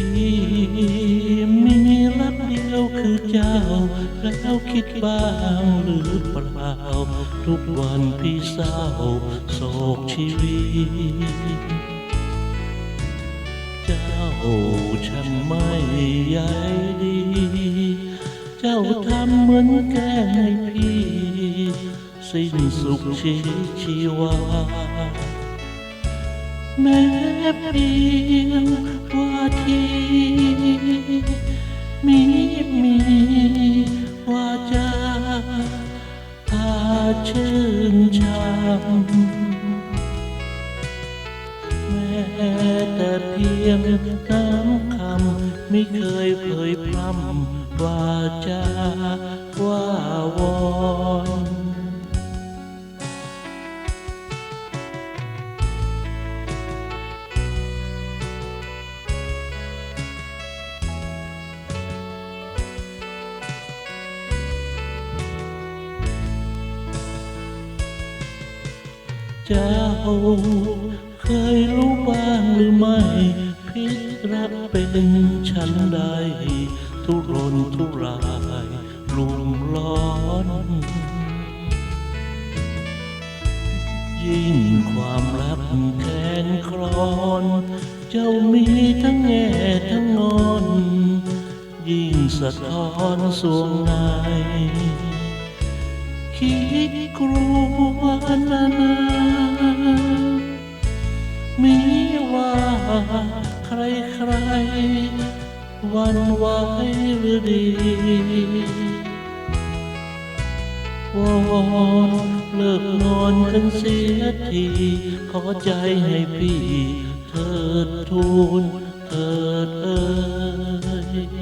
พี่มีรักเดียวคือเจ้า แล้วคิดบ้างหรือเปล่า ทุกวันพี่เศร้าโศกชีวิต เจ้าฉันไม่ใยดี เจ้าทำเหมือนแกล้งให้พี่ สิ้นสุขชีชีวาแม้เพียง พียงน้ำคำไม่เคยเผยพร่ำว่าจะว่าวอนเจ้า เคยรู้บ้างหรือไม่พิษรักเป็นฉันใด ทุรนทุรายลุ่มร้อน ยิ่งความรักแค้นครอน เจ้ามีทั้งแง่ทั้งงอน ยิ่งสะท้อนสวงในคิดกลัวนานา ใครใครวันไหวหรือดีวอนเลิกนอนกันเสียที ขอใจให้พี่เถิดทูลเธอเอ่